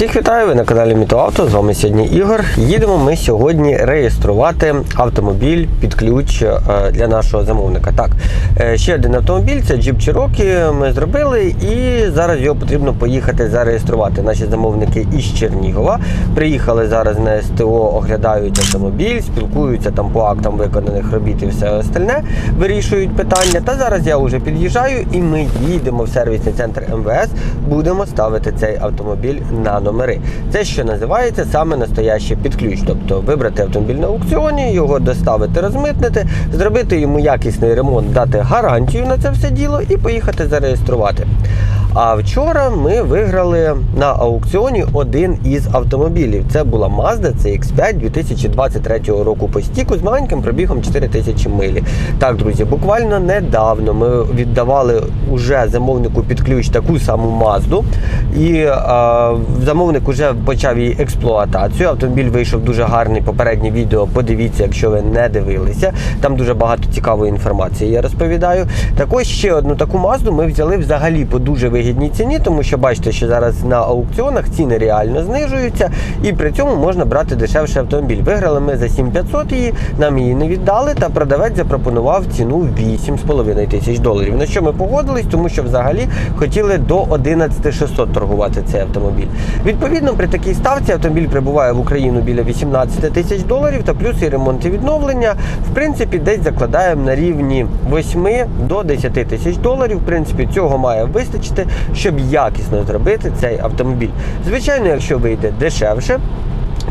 Всіх вітаю! Ви на каналі Мітоавто. З вами сьогодні Ігор. Їдемо ми сьогодні реєструвати автомобіль під ключ е, для нашого замовника. Так, е, ще один автомобіль це Jeep Cherokee Ми зробили і зараз його потрібно поїхати зареєструвати. Наші замовники із Чернігова приїхали зараз на СТО, оглядають автомобіль, спілкуються там по актам виконаних робіт і все остальне, вирішують питання. Та зараз я вже під'їжджаю і ми їдемо в сервісний центр МВС. Будемо ставити цей автомобіль на номери. Це що називається саме настояще під ключ. Тобто вибрати автомобіль на аукціоні, його доставити, розмитнити, зробити йому якісний ремонт, дати гарантію на це все діло і поїхати зареєструвати. А вчора ми виграли на аукціоні один із автомобілів. Це була Mazda CX5 2023 року по стіку з маленьким пробігом 4000 милі. Так, друзі, буквально недавно ми віддавали уже замовнику під ключ таку саму Mazda. І е, замовник вже почав її експлуатацію. Автомобіль вийшов дуже гарний. Попереднє відео. Подивіться, якщо ви не дивилися. Там дуже багато цікавої інформації. Я розповідаю. Також ще одну таку Mazda ми взяли взагалі по дуже вигідній ціні, тому що бачите, що зараз на аукціонах ціни реально знижуються, і при цьому можна брати дешевший автомобіль. Виграли ми за 7500 її, нам її не віддали, та продавець запропонував ціну 8,5 тисяч доларів. На що ми погодились, тому що взагалі хотіли до 11600 торгувати цей автомобіль. Відповідно, при такій ставці автомобіль прибуває в Україну біля 18 тисяч доларів та плюс і ремонт і відновлення. В принципі, десь закладаємо на рівні 8 до 10 тисяч доларів. В принципі, цього має вистачити, щоб якісно зробити цей автомобіль. Звичайно, якщо вийде дешевше.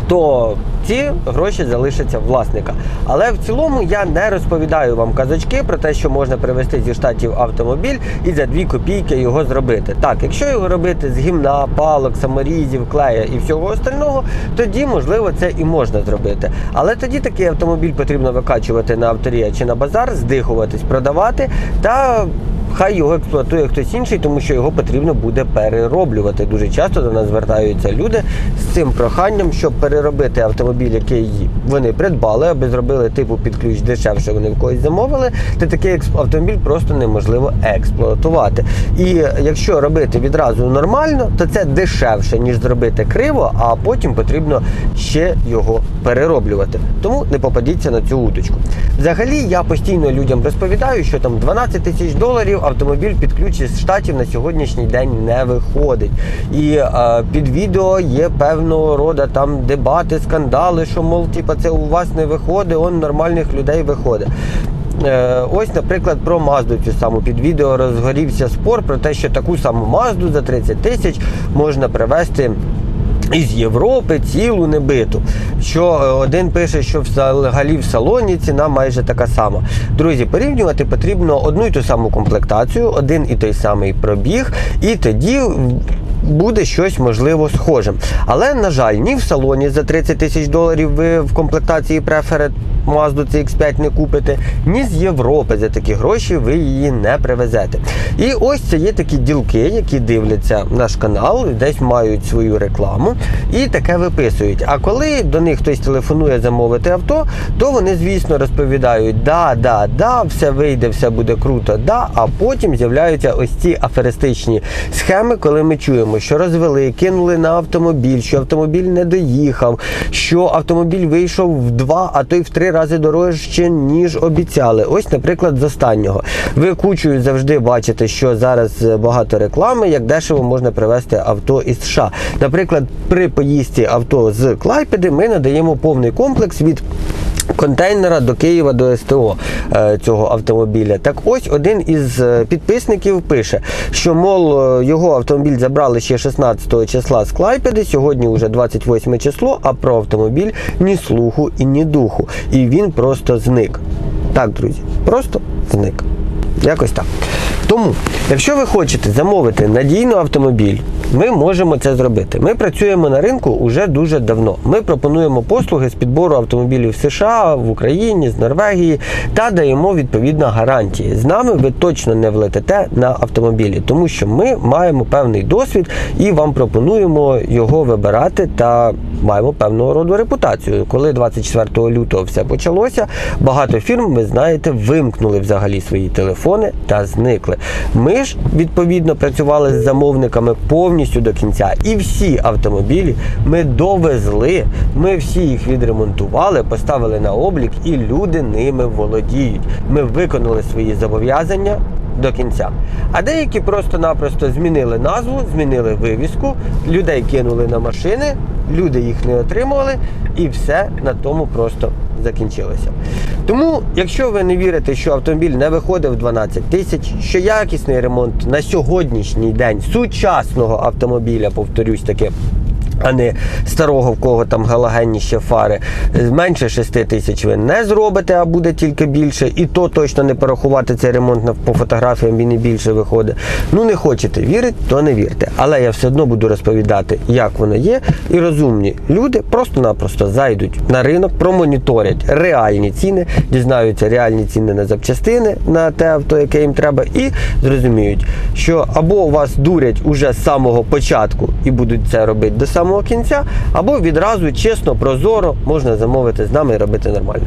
То ці гроші залишаться власника. Але в цілому я не розповідаю вам казочки про те, що можна привезти зі штатів автомобіль і за 2 копійки його зробити. Так, якщо його робити з гімна, палок, саморізів, клея і всього остального, тоді можливо це і можна зробити. Але тоді такий автомобіль потрібно викачувати на авторія чи на базар, здихуватись, продавати та. Хай його експлуатує хтось інший, тому що його потрібно буде перероблювати. Дуже часто до нас звертаються люди з цим проханням, щоб переробити автомобіль, який вони придбали, аби зробили типу під ключ дешевше, вони в когось замовили. то такий автомобіль просто неможливо експлуатувати. І якщо робити відразу нормально, то це дешевше, ніж зробити криво, а потім потрібно ще його перероблювати. Тому не попадіться на цю удочку. Взагалі, я постійно людям розповідаю, що там 12 тисяч доларів автомобіль під ключ із штатів на сьогоднішній день не виходить. І е, під відео є певного роду там дебати, скандали, що мов, типа, це у вас не виходить, он нормальних людей виходить. Е, Ось, наприклад, про Мазду цю саму під відео розгорівся спор про те, що таку саму Мазду за 30 тисяч можна привезти. Із Європи цілу небиту. Що е, один пише, що взагалі в салоні ціна майже така сама. Друзі, порівнювати потрібно одну і ту саму комплектацію, один і той самий пробіг, і тоді буде щось можливо схожим. Але, на жаль, ні в салоні за 30 тисяч доларів ви в комплектації Preferred Mazda CX5 не купите, ні з Європи за такі гроші ви її не привезете. І ось це є такі ділки, які дивляться наш канал, десь мають свою рекламу і таке виписують. А коли до них хтось телефонує замовити авто, то вони, звісно, розповідають: да, да, да, все вийде, все буде круто, да. А потім з'являються ось ці аферистичні схеми, коли ми чуємо, що розвели, кинули на автомобіль, що автомобіль не доїхав, що автомобіль вийшов в два, а то й в три рази дорожче, ніж обіцяли. Ось, наприклад, з останнього. Ви кучою завжди бачите, що зараз багато реклами, як дешево можна привезти авто із США. Наприклад, при поїздці авто з Клайпеди ми надаємо повний комплекс від. Контейнера до Києва до СТО е, цього автомобіля. Так ось один із е, підписників пише, що мол е, його автомобіль забрали ще 16 числа з Клайпеди, сьогодні вже 28 число, а про автомобіль ні слуху і ні духу. І він просто зник. Так, друзі, просто зник. Якось так. Тому, якщо ви хочете замовити надійний автомобіль, ми можемо це зробити. Ми працюємо на ринку уже дуже давно. Ми пропонуємо послуги з підбору автомобілів в США, в Україні, з Норвегії та даємо відповідно гарантії. З нами ви точно не влетите на автомобілі, тому що ми маємо певний досвід і вам пропонуємо його вибирати та маємо певного роду репутацію. Коли 24 лютого все почалося, багато фірм, ви знаєте, вимкнули взагалі свої телефони та зникли. Ми ж відповідно працювали з замовниками повністю до кінця. І всі автомобілі ми довезли, ми всі їх відремонтували, поставили на облік, і люди ними володіють. Ми виконали свої зобов'язання до кінця. А деякі просто-напросто змінили назву, змінили вивіску, людей кинули на машини, люди їх не отримували, і все на тому просто закінчилося. Тому, якщо ви не вірите, що автомобіль не виходив 12 тисяч, що якісний ремонт на сьогоднішній день сучасного автомобіля, повторюсь таки, а не старого, в кого там галогенні ще фари. Менше 6 тисяч ви не зробите, а буде тільки більше. І то точно не порахувати цей ремонт по фотографіям, він і більше виходить. Ну не хочете вірити, то не вірте. Але я все одно буду розповідати, як воно є. І розумні люди просто-напросто зайдуть на ринок, промоніторять реальні ціни, дізнаються реальні ціни на запчастини на те авто, яке їм треба, і зрозуміють, що або вас дурять уже з самого початку і будуть це робити до самого кінця, або відразу чесно, прозоро можна замовити з нами і робити нормально.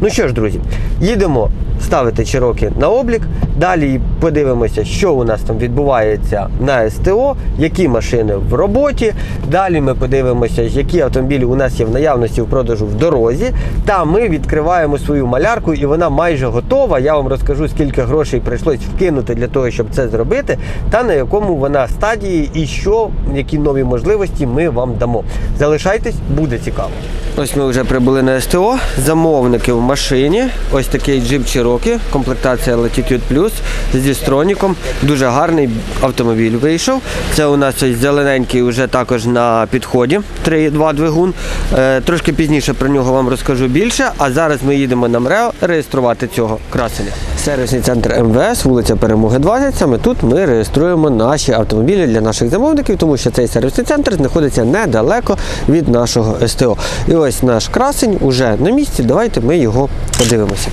Ну що ж, друзі, їдемо ставити Чироки на облік. Далі подивимося, що у нас там відбувається на СТО, які машини в роботі. Далі ми подивимося, які автомобілі у нас є в наявності в продажу в дорозі. Та ми відкриваємо свою малярку, і вона майже готова. Я вам розкажу, скільки грошей прийшлось вкинути для того, щоб це зробити, та на якому вона стадії, і що, які нові можливості ми вам дамо. Залишайтесь, буде цікаво. Ось ми вже прибули на СТО. Замовники в машині. Ось такий Jeep Cherokee, комплектація Latitude Plus зі строніком. Дуже гарний автомобіль вийшов. Це у нас ось зелененький вже також на підході. 3.2 двигун. Е, трошки пізніше про нього вам розкажу більше. А зараз ми їдемо на МРЕО реєструвати цього красення. Сервісний центр МВС, вулиця Перемоги 20. Саме тут ми реєструємо наші автомобілі для наших замовників, тому що цей сервісний центр знаходиться недалеко від нашого СТО. І ось наш красень уже на місці. Давайте ми його подивимося.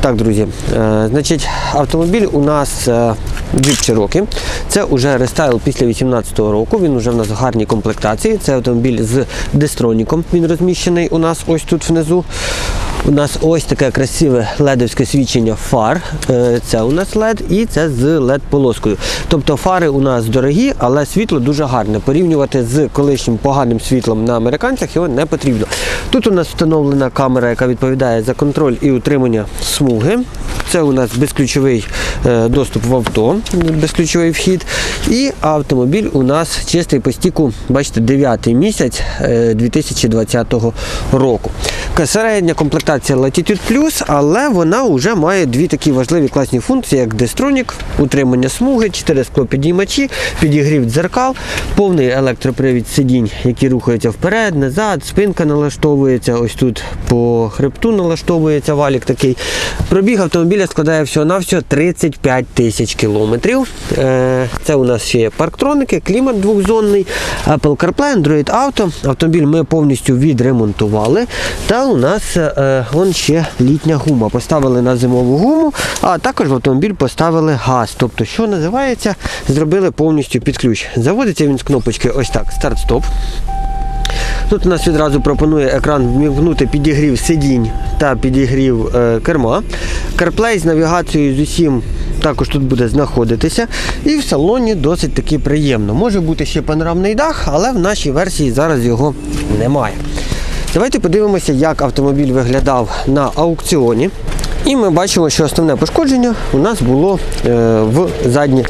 Так, друзі, е, значить, автомобіль у нас е, Jeep Cherokee. Це вже рестайл після 2018 року. Він вже в нас в гарній комплектації. Це автомобіль з дестроніком. Він розміщений у нас ось тут внизу. У нас ось таке красиве ледовське свідчення фар. Е, Це у нас LED і це з LED полоскою. Тобто фари у нас дорогі, але світло дуже гарне. Порівнювати з колишнім поганим світлом на американцях його не потрібно. Тут у нас встановлена камера, яка відповідає за контроль і утримання смуги. Це у нас безключовий е, доступ в авто, безключовий вхід. І автомобіль у нас чистий по стіку, бачите, 9 місяць е, 2020 року. Середня комплектація Latitude Plus, але вона вже має дві такі важливі класні функції, як Destronік, утримання смуги, 4 склопідіймачі, підігрів дзеркал, повний електропривід сидінь, які рухаються вперед, назад, спинка налаштовується, ось тут по хребту налаштовується валік такий. Пробіг автомобіля складає всього-навсього 35 тисяч кілометрів. Е, Це у нас ще є парктроники, клімат двохзонний, Apple CarPlay, Android Auto. Автомобіль ми повністю відремонтували. Та у нас е, вон ще літня гума. Поставили на зимову гуму, а також в автомобіль поставили газ. Тобто, що називається, зробили повністю під ключ. Заводиться він з кнопочки ось так, старт-стоп. Тут у нас відразу пропонує екран вмікнути підігрів сидінь та підігрів е, керма. CarPlay з навігацією з усім також тут буде знаходитися. І в салоні досить таки приємно. Може бути ще панорамний дах, але в нашій версії зараз його немає. Давайте подивимося, як автомобіль виглядав на аукціоні. І ми бачимо, що основне пошкодження у нас було е, в заднє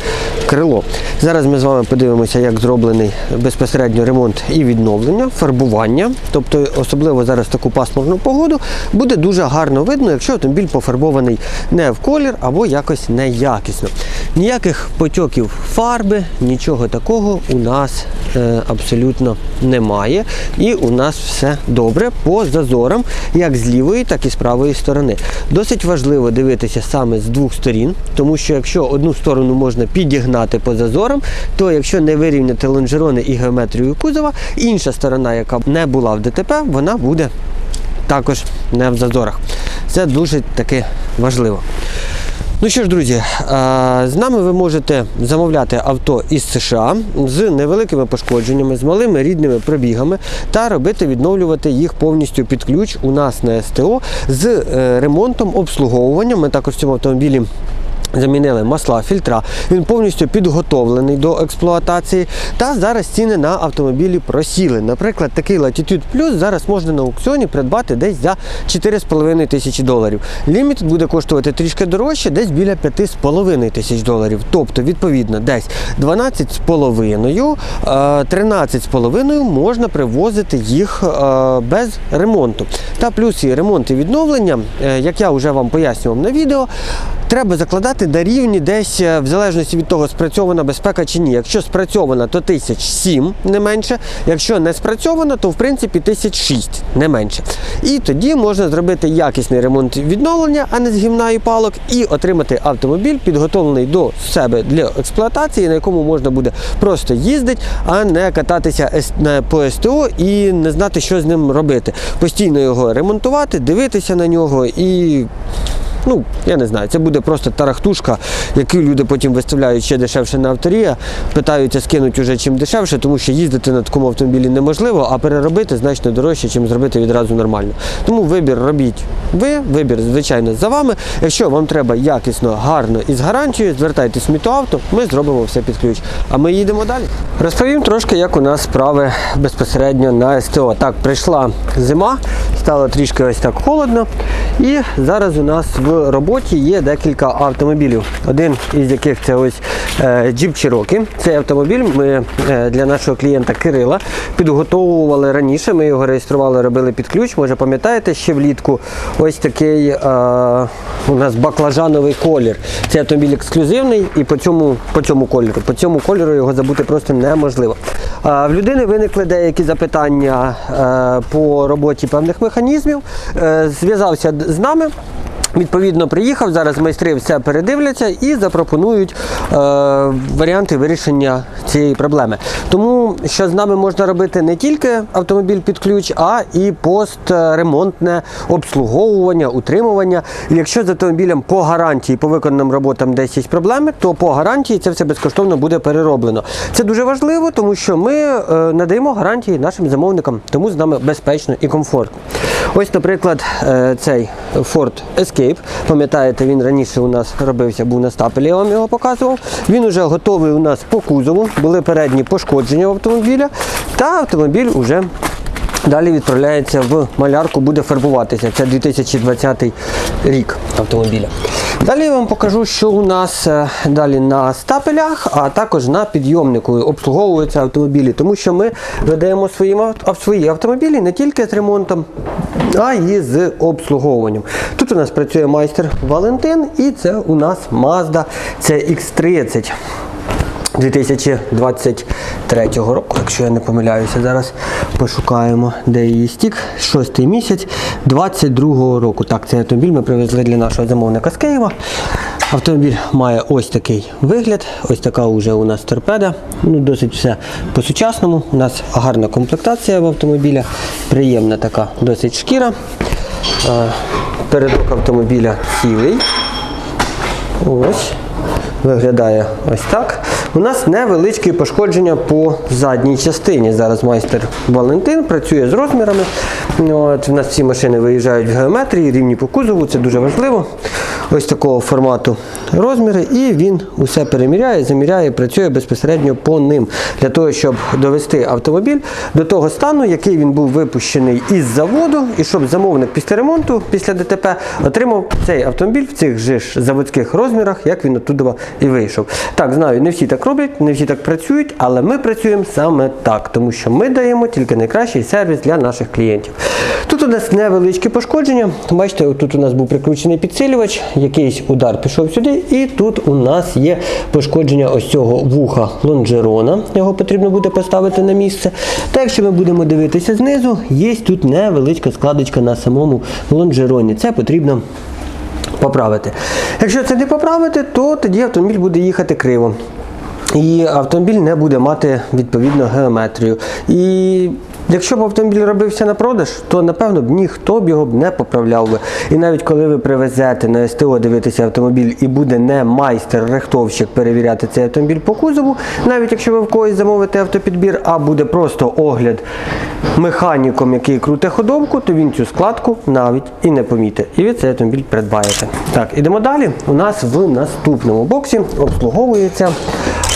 крило. Зараз ми з вами подивимося, як зроблений безпосередньо ремонт і відновлення, фарбування. Тобто, особливо зараз таку пасмурну погоду, буде дуже гарно видно, якщо автомобіль пофарбований не в колір або якось неякісно. Ніяких потьоків фарби, нічого такого у нас е, абсолютно немає. І у нас все добре по зазорам, як з лівої, так і з правої сторони. Досить важливо дивитися саме з двох сторін, тому що якщо одну сторону можна підігнати по зазорам, то якщо не вирівняти лонжерони і геометрію кузова, інша сторона, яка не була в ДТП, вона буде також не в зазорах. Це дуже таки важливо. Ну що ж, друзі, з нами ви можете замовляти авто із США з невеликими пошкодженнями, з малими рідними пробігами та робити, відновлювати їх повністю під ключ у нас на СТО з е, ремонтом, обслуговуванням. Ми також в цьому автомобілі Замінили масла, фільтра. Він повністю підготовлений до експлуатації. Та зараз ціни на автомобілі просіли. Наприклад, такий Latitude Plus зараз можна на аукціоні придбати десь за 4,5 тисячі доларів. Limited буде коштувати трішки дорожче, десь біля 5,5 тисяч доларів. Тобто, відповідно, десь 12,5, е, 13,5 можна привозити їх е, без ремонту. Та плюс і ремонт і відновлення, е, як я вже вам пояснював на відео, треба закладати на рівні десь е, в залежності від того, спрацьована безпека чи ні. Якщо спрацьована, то 1007 не менше. Якщо не спрацьована, то в принципі 1006 не менше. І тоді можна зробити якісний ремонт відновлення, а не з гімна і палок, і отримати автомобіль, підготовлений до себе для експлуатації, на якому можна буде просто їздити, а не кататися по СТО і не знати, що з ним робити. Постійно його ремонтувати, дивитися на нього і Ну, я не знаю, це буде просто тарахтушка, яку люди потім виставляють ще дешевше на авторія, питаються скинуть уже чим дешевше, тому що їздити на такому автомобілі неможливо, а переробити значно дорожче, чим зробити відразу нормально. Тому вибір робіть ви, вибір, звичайно, за вами. Якщо вам треба якісно, гарно і з гарантією, звертайтесь в Мітоавто, ми зробимо все під ключ. А ми їдемо далі. Розповім трошки, як у нас справи безпосередньо на СТО. Так, прийшла зима, стало трішки ось так холодно. І зараз у нас в роботі є декілька автомобілів. Один із яких це ось е, Jeep Cherokee. Цей автомобіль ми е, для нашого клієнта Кирила підготовували раніше. Ми його реєстрували, робили під ключ. Може, пам'ятаєте, ще влітку ось такий е, у нас баклажановий колір. Цей автомобіль ексклюзивний і по цьому, по цьому кольору. По цьому кольору його забути просто неможливо. В людини виникли деякі запитання по роботі певних механізмів. Зв'язався з нами. Відповідно, приїхав, зараз майстри все передивляться і запропонують е, варіанти вирішення цієї проблеми. Тому що з нами можна робити не тільки автомобіль під ключ, а і постремонтне обслуговування, утримування. І якщо з автомобілем по гарантії, по виконаним роботам десь є проблеми, то по гарантії це все безкоштовно буде перероблено. Це дуже важливо, тому що ми е, надаємо гарантії нашим замовникам, тому з нами безпечно і комфортно. Ось, наприклад, е, цей Ford Escape. Пам'ятаєте, він раніше у нас робився, був на стапелі, я вам його показував. Він уже готовий у нас по кузову, були передні пошкодження автомобіля, та автомобіль уже далі відправляється в малярку, буде фарбуватися. Це 2020 рік автомобіля. Далі я вам покажу, що у нас е, далі на стапелях, а також на підйомнику обслуговуються автомобілі, тому що ми видаємо свої, свої автомобілі не тільки з ремонтом, а й з обслуговуванням. Тут у нас працює майстер Валентин, і це у нас Mazda CX30. 2023 року, якщо я не помиляюся, зараз пошукаємо, де її стік. Шостий місяць 22 року. Так, цей автомобіль ми привезли для нашого замовника з Києва. Автомобіль має ось такий вигляд, ось така вже у нас торпеда. Ну, досить все по-сучасному. У нас гарна комплектація в автомобіля, приємна така досить шкіра. Передок автомобіля цілий. Ось. Виглядає ось так. У нас невеличкі пошкодження по задній частині. Зараз майстер Валентин працює з розмірами. От, у нас всі машини виїжджають в геометрії, рівні по кузову, це дуже важливо. Ось такого формату розміри, і він усе переміряє, заміряє, працює безпосередньо по ним для того, щоб довести автомобіль до того стану, який він був випущений із заводу, і щоб замовник після ремонту, після ДТП, отримав цей автомобіль в цих же заводських розмірах, як він оттуда і вийшов. Так, знаю, не всі так роблять, не всі так працюють, але ми працюємо саме так, тому що ми даємо тільки найкращий сервіс для наших клієнтів. Тут у нас невеличкі пошкодження. Бачите, тут у нас був прикручений підсилювач, якийсь удар пішов сюди, і тут у нас є пошкодження ось цього вуха лонжерона. Його потрібно буде поставити на місце. Та якщо ми будемо дивитися знизу, є тут невеличка складочка на самому лонжероні. Це потрібно поправити. Якщо це не поправити, то тоді автомобіль буде їхати криво. І автомобіль не буде мати відповідно геометрію. І Якщо б автомобіль робився на продаж, то напевно б ніхто б його б не поправляв би. І навіть коли ви привезете на СТО дивитися автомобіль і буде не майстер-рихтовщик перевіряти цей автомобіль по кузову, навіть якщо ви в когось замовите автопідбір, а буде просто огляд механіком, який круте ходовку, то він цю складку навіть і не помітить. І ви цей автомобіль придбаєте. Так, ідемо далі. У нас в наступному боксі обслуговується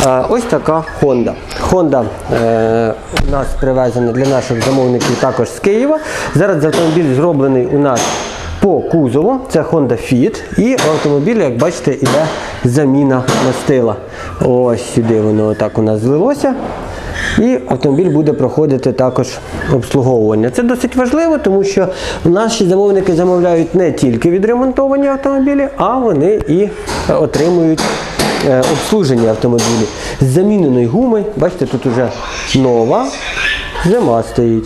ось така Honda. Honda е, у нас привезена для наших замовників також з Києва. Зараз автомобіль зроблений у нас по кузову. Це Honda Fit. І в автомобілі, як бачите, іде заміна мастила. Ось сюди воно отак у нас злилося. І автомобіль буде проходити також обслуговування. Це досить важливо, тому що наші замовники замовляють не тільки відремонтовані автомобілі, а вони і отримують обслуження автомобілі з заміненої гуми. Бачите, тут уже нова зима стоїть.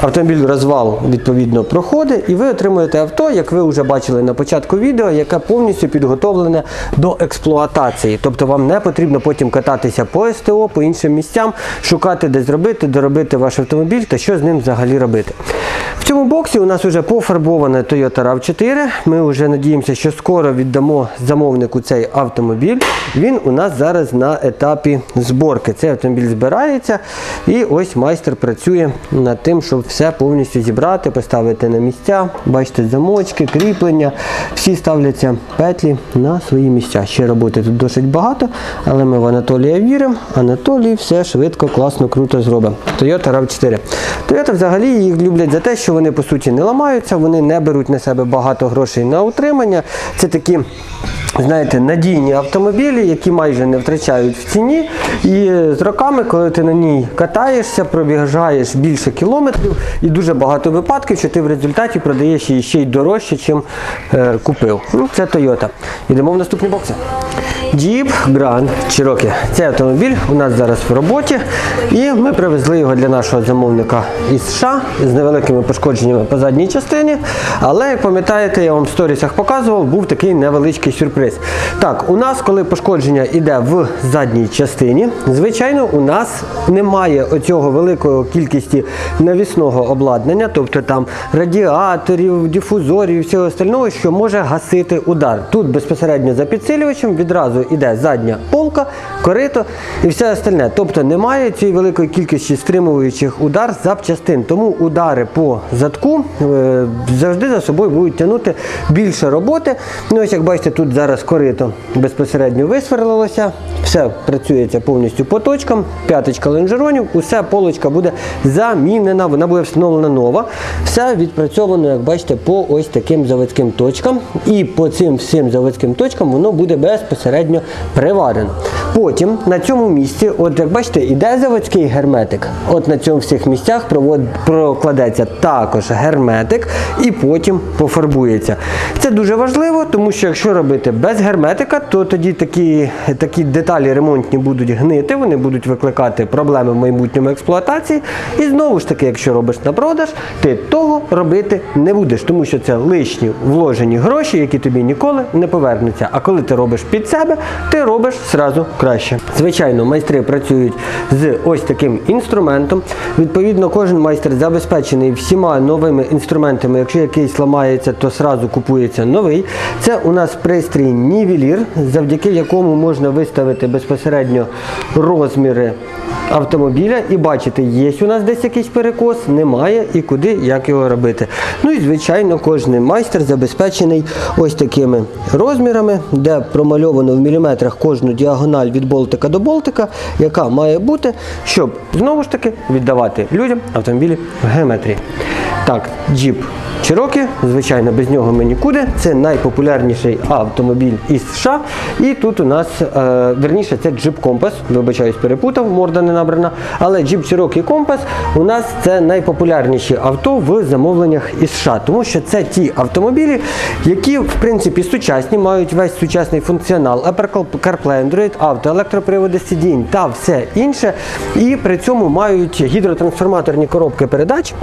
Автомобіль розвал відповідно проходить, і ви отримуєте авто, як ви вже бачили на початку відео, яке повністю підготовлене до експлуатації. Тобто вам не потрібно потім кататися по СТО, по іншим місцям, шукати де зробити, доробити ваш автомобіль та що з ним взагалі робити. Цьому боксі у нас вже пофарбована Toyota RAV4. Ми вже надіємося, що скоро віддамо замовнику цей автомобіль. Він у нас зараз на етапі зборки. Цей автомобіль збирається, і ось майстер працює над тим, щоб все повністю зібрати, поставити на місця. Бачите, замочки, кріплення, всі ставляться петлі на свої місця. Ще роботи тут досить багато, але ми в Анатолія віримо. Анатолій все швидко, класно, круто зробить. Toyota RAV4. Toyota взагалі їх люблять за те, що вони по суті не ламаються, вони не беруть на себе багато грошей на утримання. Це такі. Знаєте, надійні автомобілі, які майже не втрачають в ціні. І з роками, коли ти на ній катаєшся, пробігаєш більше кілометрів, і дуже багато випадків, що ти в результаті продаєш її ще й дорожче, чим е, купив. Ну, це Toyota. Йдемо в наступні бокси. Jeep Grand Cherokee. Цей автомобіль у нас зараз в роботі, і ми привезли його для нашого замовника із США з невеликими пошкодженнями по задній частині. Але, як пам'ятаєте, я вам в сторісах показував, був такий невеличкий сюрприз. Так, у нас, коли пошкодження йде в задній частині, звичайно, у нас немає оцього великої кількості навісного обладнання, тобто там радіаторів, дифузорів і всього остального, що може гасити удар. Тут безпосередньо за підсилювачем відразу йде задня полка, корито і все остальне. Тобто немає цієї великої кількості стримуючих удар запчастин. Тому удари по задку е, завжди за собою будуть тягнути більше роботи. Ну ось як бачите, тут зараз корито безпосередньо висверлилося. Все працюється повністю по точкам, п'яточка лонжеронів, усе полочка буде замінена, вона буде встановлена нова. Все відпрацьовано, як бачите, по ось таким заводським точкам. І по цим всім заводським точкам воно буде безпосередньо приварено. Потім на цьому місці, от як бачите, іде заводський герметик. От на цьому всіх місцях провод, прокладеться також герметик і потім пофарбується. Це дуже важливо, тому що якщо робити без герметика, то тоді такі, такі деталі ремонтні будуть гнити, вони будуть викликати проблеми в майбутньому експлуатації. І знову ж таки, якщо робиш на продаж, ти того робити не будеш, тому що це лишні вложені гроші, які тобі ніколи не повернуться. А коли ти робиш під себе, ти робиш зразу краще. Звичайно, майстри працюють з ось таким інструментом. Відповідно, кожен майстер забезпечений всіма новими інструментами. Якщо якийсь ламається, то зразу купується новий. Це у нас пристрій нівелір, завдяки якому можна виставити безпосередньо розміри автомобіля і бачити, є у нас десь якийсь перекос, немає і куди, як його робити. Ну і звичайно, кожен майстер забезпечений ось такими розмірами, де промальовано в міліметрах кожну діагональ від болтика до болтика, яка має бути, щоб знову ж таки віддавати людям автомобілі в геометрії. Так, джіп Cherokee, звичайно, без нього ми нікуди. Це найпопулярніший автомобіль із США. І тут у нас, е, верніше, це Jeep Compass, вибачаюсь, перепутав, морда не набрана. Але Jeep Cherokee Compass у нас це найпопулярніші авто в замовленнях із США, тому що це ті автомобілі, які в принципі сучасні, мають весь сучасний функціонал, Apple CarPlay, Android Auto, електроприводи сидінь та все інше. І при цьому мають гідротрансформаторні коробки передач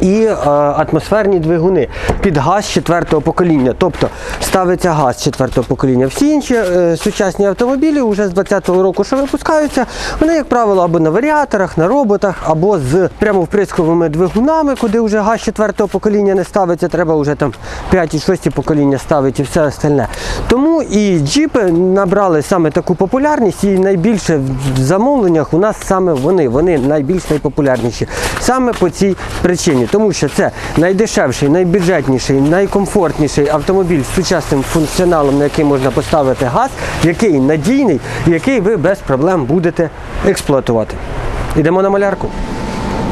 і е, атмосферні двигуни під газ четвертого покоління. Тобто ставиться газ четвертого покоління. Всі інші е, сучасні автомобілі вже з 20-го року, що випускаються, вони, як правило, або на варіаторах, на роботах, або з прямо вприсковими двигунами, куди вже газ четвертого покоління не ставиться, треба вже там 5 і 6 покоління ставити і все остальне. Тому і джіпи набрали саме таку популярність, і найбільше в замовленнях у нас саме вони. Вони найбільш найпопулярніші. Саме по цій причині. Тому що це найдешевший, найбюджетніший, найкомфортніший автомобіль з сучасним функціоналом, на який можна поставити газ, який надійний, який ви без проблем будете експлуатувати. Йдемо на малярку.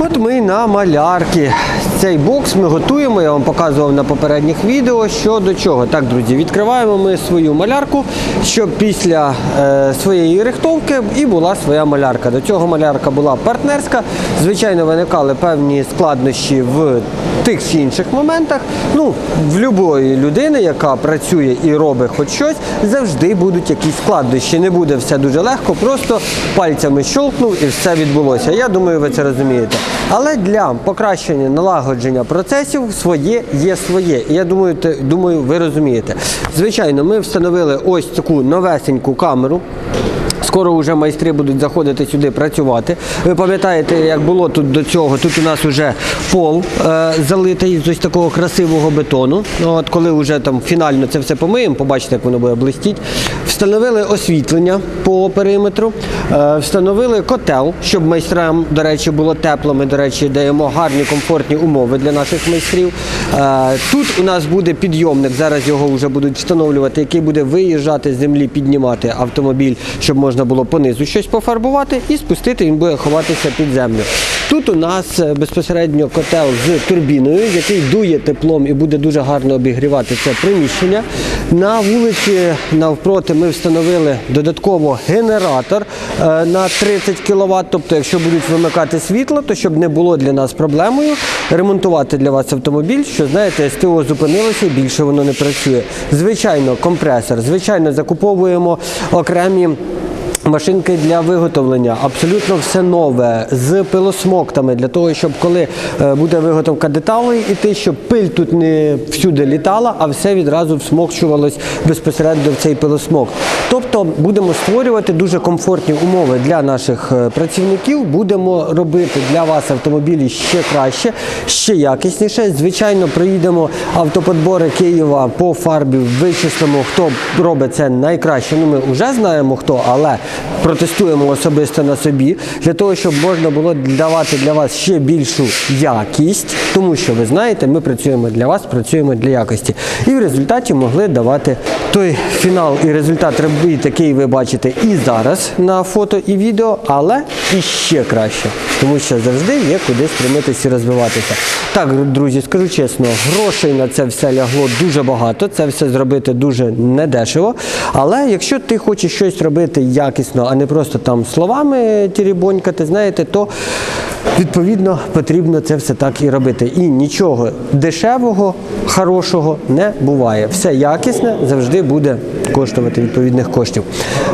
От ми на малярки. Цей бокс ми готуємо, я вам показував на попередніх відео, що до чого. Так, друзі, відкриваємо ми свою малярку, щоб після е, своєї рихтовки і була своя малярка. До цього малярка була партнерська. Звичайно, виникали певні складнощі в тих чи інших моментах. Ну, в будь-якої людини, яка працює і робить хоч щось, завжди будуть якісь складнощі. Не буде все дуже легко, просто пальцями щолкнув і все відбулося. Я думаю, ви це розумієте. Але для покращення налагодження процесів своє є своє. І я думаю, думаю, ви розумієте. Звичайно, ми встановили ось таку новесеньку камеру. Скоро вже майстри будуть заходити сюди працювати. Ви пам'ятаєте, як було тут до цього? Тут у нас вже пол е, залитий з ось такого красивого бетону. Ну, От коли вже там фінально це все помиємо, побачите, як воно буде блистіть. Встановили освітлення по периметру, е, встановили котел, щоб майстрам, до речі, було тепло. Ми, до речі, даємо гарні комфортні умови для наших майстрів. Е, тут у нас буде підйомник, зараз його вже будуть встановлювати, який буде виїжджати з землі, піднімати автомобіль, щоб можна було понизу щось пофарбувати і спустити, він буде ховатися під землю. Тут у нас е, безпосередньо котел з турбіною, який дує теплом і буде дуже гарно обігрівати це приміщення. На вулиці навпроти ми встановили додатково генератор е, на 30 кВт. Тобто, якщо будуть вимикати світло, то щоб не було для нас проблемою ремонтувати для вас автомобіль, що знаєте, СТО зупинилося і більше воно не працює. Звичайно, компресор, звичайно, закуповуємо окремі. Машинки для виготовлення, абсолютно все нове, з пилосмоктами, для того, щоб коли е, буде виготовка деталей іти, щоб пиль тут не всюди літала, а все відразу всмокчувалось безпосередньо в цей пилосмок. Тобто будемо створювати дуже комфортні умови для наших е, працівників, будемо робити для вас автомобілі ще краще, ще якісніше. Звичайно, проїдемо автоподбори Києва по фарбі, вичислимо, хто робить це найкраще. Ну, ми вже знаємо хто, але протестуємо особисто на собі, для того, щоб можна було давати для вас ще більшу якість, тому що ви знаєте, ми працюємо для вас, працюємо для якості. І в результаті могли давати той фінал і результат робіт, який ви бачите і зараз на фото і відео, але і ще краще, тому що завжди є куди стремитися і розвиватися. Так, друзі, скажу чесно, грошей на це все лягло дуже багато. Це все зробити дуже недешево. Але якщо ти хочеш щось робити якісно, а не просто там словами тірібонькати, знаєте, то відповідно потрібно це все так і робити. І нічого дешевого, хорошого не буває. Все якісне завжди буде коштувати відповідних коштів.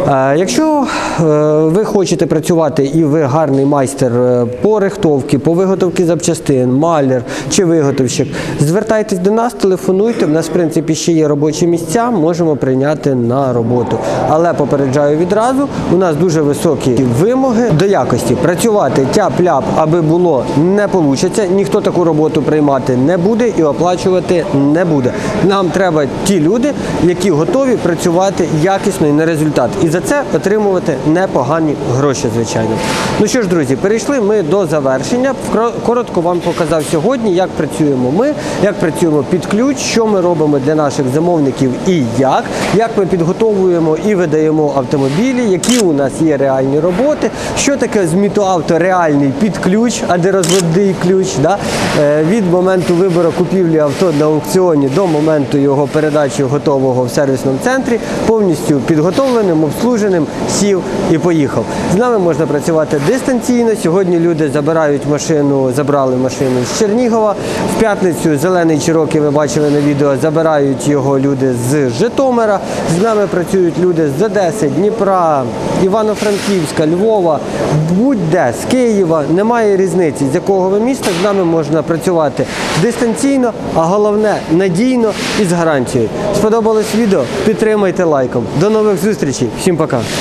Е, Якщо е, ви хочете працювати і ви гарний майстер е, по рихтовці, по виготовці запчастин, маляр чи виготовщик, звертайтесь до нас, телефонуйте. В нас, в принципі, ще є робочі місця, можемо прийняти на роботу. Але попереджаю відразу, у нас дуже високі вимоги до якості. Працювати тяп-ляп, аби було не вийде. Ніхто таку роботу приймати не буде і оплачувати не буде. Нам треба ті люди, які готові працювати якісно і на результат. І за це отримувати непогані гроші, звичайно. Ну що ж, друзі, перейшли ми до завершення. Коротко вам показав сьогодні, як працюємо ми, як працюємо під ключ, що ми робимо для наших замовників і як, як ми підготовуємо і видаємо автомобілі, які у нас є реальні роботи, що таке з Мітоавто реальний під ключ, а де розводний ключ. Да? Е, Від моменту вибору купівлі авто на аукціоні до моменту його передачі готового в сервісному центрі. Центрі, повністю підготовленим, обслуженим, сів і поїхав. З нами можна працювати дистанційно. Сьогодні люди забирають машину, забрали машину з Чернігова. В п'ятницю зелений Чирокі, ви бачили на відео, забирають його люди з Житомира. З нами працюють люди з Одеси, Дніпра, Івано-Франківська, Львова, будь-де з Києва. Немає різниці, з якого ви міста з нами можна працювати дистанційно, а головне надійно і з гарантією. Сподобалось відео? Підтримайте лайком. До нових зустрічей. Всім пока.